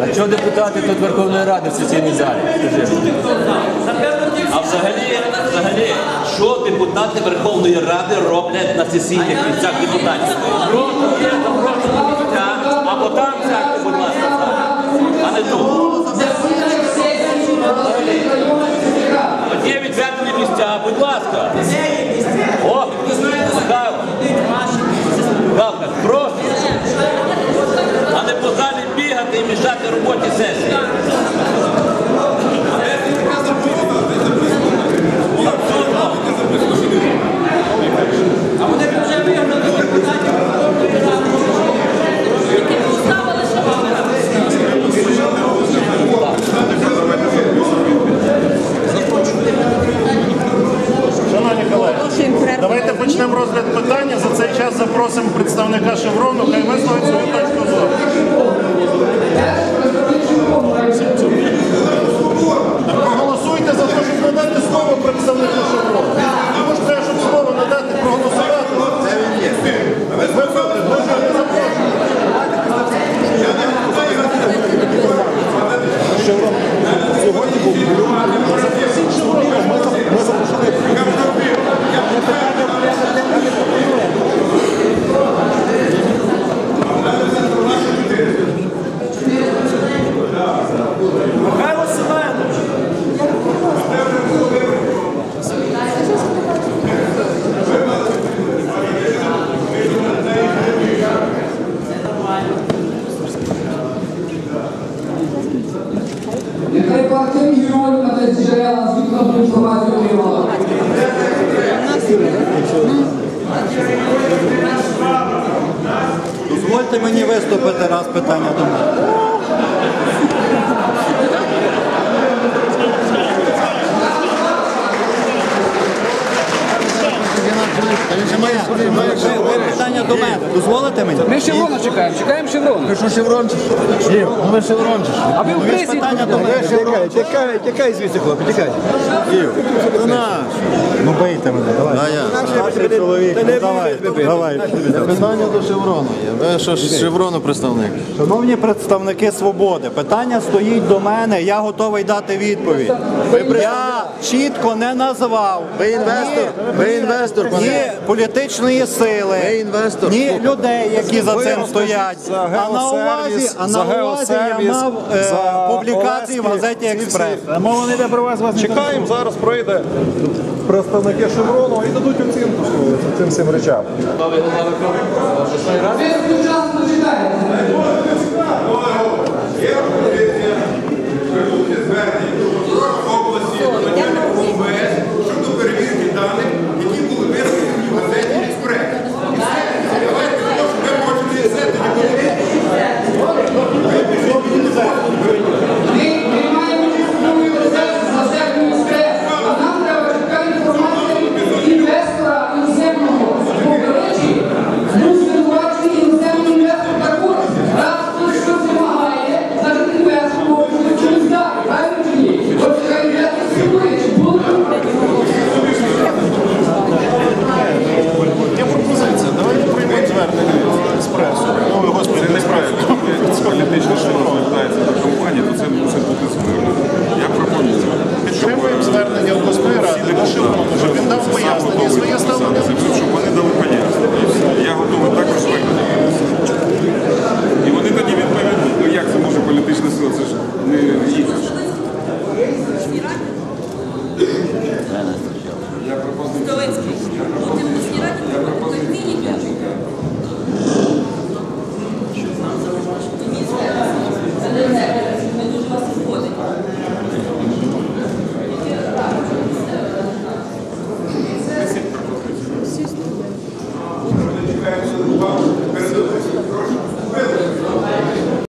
А Що депутати тут Верховної Ради в сесійній залі? А взагалі, взагалі, що депутати Верховної Ради роблять на сесійних місцях депутатів? Відведені будь ласка. О, Михайло. Галка, просто. А не по залі бігати і мішати роботі сесії. А вони б вже вигнали депутатів Верховної Ради. Які не уставили, що вони Шановні колеги, давайте почнемо розгляд питання. За цей час запросимо представника Шеврону, хай висловить свою точку зору. Проголосуйте за те, щоб надати Дозвольте мені виступити раз питання до мене. Питання до мене. Дозволите мені? Ми Шеврона чекаємо, чекаємо Шеврона. що шеврон? Ні, ви шеврон же. А ви в Ви пресі питання до мене. Тікай, тікай, тікай звідси, хлопці, тікай. Це наш. Ну бийте мене, давай. А я. чоловік. Давай, давай. Питання до Шеврону є. Ви що ж Шеврону представник? Шановні представники свободи, питання стоїть до мене, я готовий дати відповідь. Я чітко не назвав. Ви інвестор, ви інвестор, Ні пане. політичної сили, Ви інвестор. ні людей, які за цим стоять. за А на увазі, а на увазі я мав е, за публікації в газеті. Експрес. Мова не йде про вас, вас Чекаємо, зараз пройде представники Шеврону і дадуть оцінку цим всім речам. Ви Я пропоную.